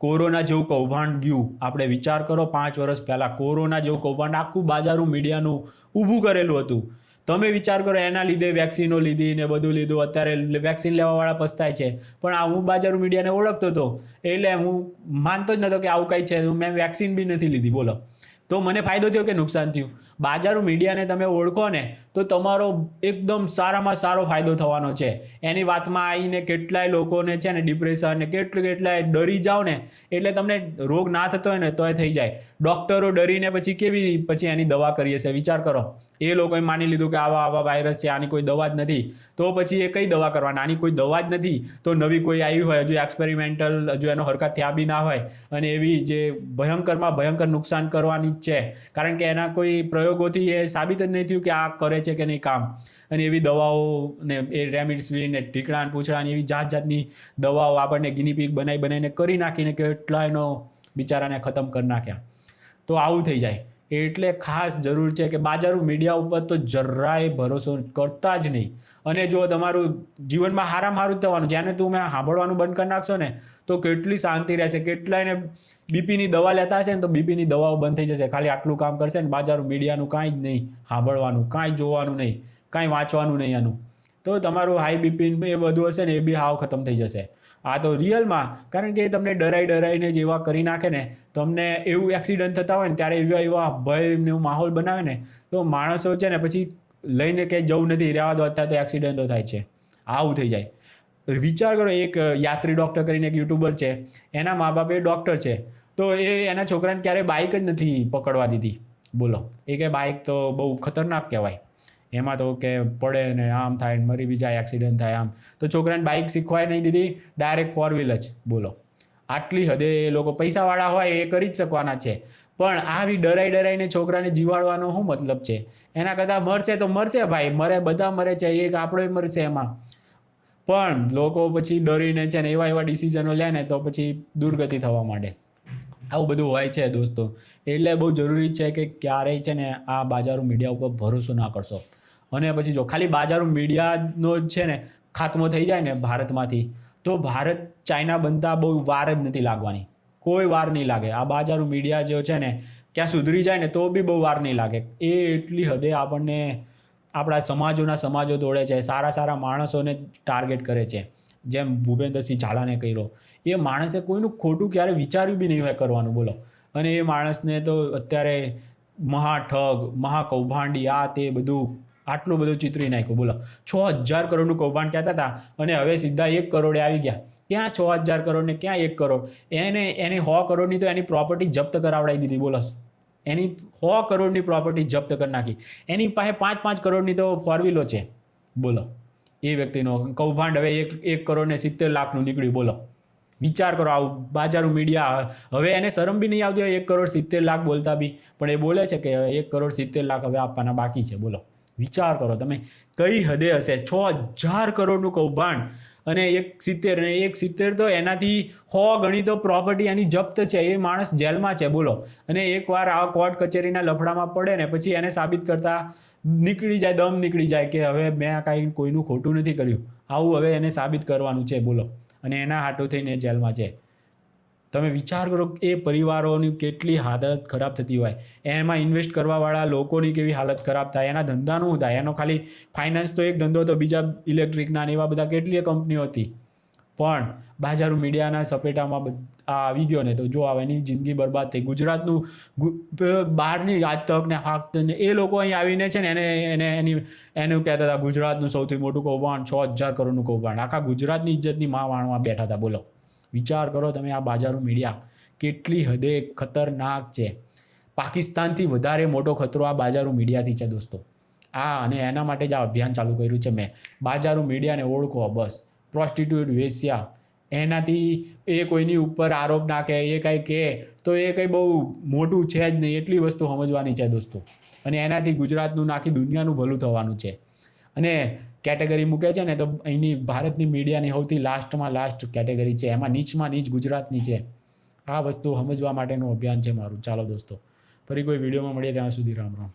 Corona જેવું કૌભાંડ ગયું. આપણે વિચાર કરો, પાંચ વર્ષ પહેલાં કોરોના જેવું કૌભાંડ આખું બાજારું મીડિયાનું ઊભું કરેલું હતું. તમે વિચાર કરો, એના લીધે વેક્સિનો લીધી ને બધું લીધું. અત્યારે વેક્સિન લેવાવાળા પસ્તાય છે. પણ આ હું બાજારું મીડિયાને ઓળખતો હતો, એટલે હું માનતો જ નહોતો કે આવું કંઈ છે. મેં વેક્સિન બી નથી લીધી, બોલો. તો મને ફાયદો થયો કે નુકસાન થયું? બાજારું મીડિયાને તમે ઓળખો ને, તો તમારો એકદમ સારામાં સારો ફાયદો થવાનો છે. એની વાતમાં આવીને કેટલાય લોકોને છે ને ડિપ્રેશન ને કેટલું કેટલાય ડરી જાઓ ને, એટલે તમને રોગ ના થતો હોય ને તોય થઈ જાય. ડૉક્ટરો ડરીને પછી કેવી પછી એની દવા કરીએ છે વિચાર કરો. એ લોકોએ માની લીધું કે આવા આવા વાયરસ છે, આની કોઈ દવા જ નથી. તો પછી એ કઈ દવા કરવાના? આની કોઈ દવા જ નથી. તો નવી કોઈ આવી હોય, હજુ એક્સપેરિમેન્ટલ હજુ એનો હરકત થયા બી ના હોય. અને એવી જે ભયંકરમાં ભયંકર નુકસાન કરવાની જ છે. કારણ કે એના કોઈ પ્રયોગોથી એ સાબિત જ નહીં થયું કે આ કરે છે કે નહીં કામ. અને એવી દવાઓ ને એ રેમિડ્સવી ને ઢીકડા ને એવી જાત જાતની દવાઓ આપણને ગિનીપીક બનાવી બનાવીને કરી નાખીને કેટલા એનો બિચારાને ખતમ કરી નાખ્યા. તો આવું થઈ જાય. એટલે ખાસ જરૂર છે કે બાજારું મીડિયા ઉપર તો જરાય ભરોસો કરતા જ નહીં. અને જો તમારું જીવનમાં હારામ હારું જ થવાનું જ્યારે તમે સાંભળવાનું બંધ કરી નાખશો ને, તો કેટલી શાંતિ રહેશે. કેટલાયને બીપીની દવા લેતા હશે ને, તો બીપીની દવાઓ બંધ થઈ જશે. ખાલી આટલું કામ કરશે ને, બાજારું મીડિયાનું કાંઈ જ નહીં, સાંભળવાનું, કાંઈ જોવાનું નહીં, કાંઈ વાંચવાનું નહીં એનું તો તમારું હાઈ બીપી એ બધું હશે ને એ બી હાવ ખતમ થઈ જશે. આ તો રિયલમાં, કારણ કે તમને ડરાઈ ડરાઈને જેવા કરી નાખે ને, તમને એવું એક્સિડન્ટ થતા હોય ને ત્યારે એવા એવા ભયનો માહોલ બનાવે ને, તો માણસો છે ને પછી લઈને કે જવું નથી, રહેવા દો, અત્યારે તો એક્સિડન્ટો થાય છે. આવું થઈ જાય. વિચાર કરો, એક યાત્રી ડૉક્ટર કરીને એક યુટ્યુબર છે, એના મા બાપ એ ડૉક્ટર છે, તો એ એના છોકરાને ક્યારેય બાઇક જ નથી પકડવા દીધી. બોલો. એ કે બાઇક તો બહુ ખતરનાક કહેવાય. એમાં તો કે પડે ને આમ થાય ને મરી બી જાય એક્સિડન્ટ થાય આમ. તો છોકરાને બાઇક શીખવાય નહીં દીધી ડાયરેક્ટ ફોર વ્હીલ જ બોલો. આટલી હદે એ લોકો પૈસાવાળા હોય એ કરી જ શકવાના છે. પણ આવી ડરાઈ ડરાઈને છોકરાને જીવાડવાનો શું મતલબ છે? એના કરતાં મરશે તો મરશે ભાઈ, મરે બધા મરે છે, એક આપણો મરશે એમાં. પણ લોકો પછી ડરીને છે ને એવા એવા ડિસિઝનો લે ને તો પછી દુર્ગતિ થવા માંડે. આવું બધું હોય છે દોસ્તો. એટલે બહુ જરૂરી છે કે ક્યારેય છે ને આ બાજારો મીડિયા ઉપર ભરોસો ના કરશો. અને પછી જો, ખાલી બાજારો મીડિયાનો છે ને, ખાત્મો થઈ જાય ને ભારતમાંથી, તો ભારત ચાઇના બનતા બહુ વાર જ નથી લાગવાની. કોઈ વાર નહીં લાગે. આ બાજારો મીડિયા જે છે ને, ક્યાં સુધરી જાય ને, તો બી બહુ વાર નહીં લાગે. એ એટલી હદે આપણને, આપણા સમાજોના સમાજો દોડે છે, સારા સારા માણસોને ટાર્ગેટ કરે છે. જેમ ભૂપેન્દ્રસિંહ ઝાલાને કર્યો. એ માણસે કોઈનું ખોટું ક્યારે વિચાર્યું બી નહીં હોય કરવાનું, બોલો. અને એ માણસને તો અત્યારે મહાઠગ, મહાકૌભાંડી, આ તે બધું આટલું બધું ચિતરી નાખ્યું. બોલો. છ હજાર કરોડનું કૌભાંડ કહેતા હતા અને હવે સીધા એક કરોડે આવી ગયા. ક્યાં છ હજાર કરોડ ને ક્યાં એક કરોડ? એને, એની સો કરોડની તો એની પ્રોપર્ટી જપ્ત કરાવડાવી દીધી. બોલો. એની સો કરોડની પ્રોપર્ટી જપ્ત કરી નાખી. એની પાસે પાંચ પાંચ કરોડની તો ફોર છે. બોલો. એ વ્યક્તિનો કૌભાંડ હવે એક એક કરોડ ને સિત્તેર લાખનું નીકળ્યું. બોલો. વિચાર કરો, આવું બાજારું મીડિયા હવે એને શરમ બી નહીં આવતી હોય, એક કરોડ સિત્તેર લાખ બોલતા બી. પણ એ બોલે છે કે એક કરોડ સિત્તેર લાખ હવે આપવાના બાકી છે. બોલો. વિચાર કરો તમે. કઈ હદે હશે? છ હજાર કરોડનું કૌભાંડ અને એક સિત્તેર અને એક સિત્તેર તો એનાથી સો ગણી તો પ્રોપર્ટી એની જપ્ત છે, એ માણસ જેલમાં છે, બોલો. અને એકવાર આ કોર્ટ કચેરીના લફડામાં પડે ને પછી એને સાબિત કરતા નીકળી જાય, દમ નીકળી જાય કે હવે મેં કાંઈ કોઈનું ખોટું નથી કર્યું. આવું હવે એને સાબિત કરવાનું છે, બોલો. અને એના હાટો થઈને જેલમાં છે. તમે વિચાર કરો એ પરિવારોની કેટલી હાલત ખરાબ થતી હોય. એમાં ઇન્વેસ્ટ કરવાવાળા લોકોની કેવી હાલત ખરાબ થાય, એના ધંધાનું શું થાય? એનો ખાલી ફાઇનાન્સ તો એક ધંધો હતો, બીજા ઇલેક્ટ્રિકના ને એવા બધા કેટલીય કંપનીઓ હતી. પણ બાજારો મીડિયાના સપેટામાં આ આવી ગયો ને તો જો આવે એની જિંદગી બરબાદ થઈ. ગુજરાતનું બહારની આજ તક ને હાક એ લોકો અહીં આવીને છે ને એને એને, એની, એનું કહેતા હતા, ગુજરાતનું સૌથી મોટું કૌભાંડ, છ હજાર કરોડનું કૌભાંડ. આખા ગુજરાતની ઇજ્જતની માં વાણવા બેઠા હતા, બોલો. વિચાર કરો તમે આ બાજારો મીડિયા કેટલી હદે ખતરનાક છે. પાકિસ્તાનથી વધારે મોટો ખતરો આ બાજારો મીડિયાથી છે દોસ્તો. આ અને એના માટે જ આ અભિયાન ચાલુ કર્યું છે મેં. બાજારો મીડિયાને ઓળખો, બસ. પ્રોસ્ટિટ્યુટ વેશ્યા. એનાથી એ કોઈની ઉપર આરોપ નાખે એ કંઈ કહે તો એ કંઈ બહુ મોટું છે જ નહીં. એટલી વસ્તુ સમજવાની છે દોસ્તો. અને એનાથી ગુજરાતનું નાખી દુનિયાનું ભલું થવાનું છે. અને કેટેગરી મૂકે છે ને તો અહીંની ભારતની મીડિયાની સૌથી લાસ્ટમાં લાસ્ટ કેટેગરી છે. એમાં નીચમાં નીચ ગુજરાતની છે. આ વસ્તુ સમજવા માટેનું અભિયાન છે મારું. ચાલો દોસ્તો, ફરી કોઈ વિડીયોમાં મળીએ ત્યાં સુધી રામ રામ.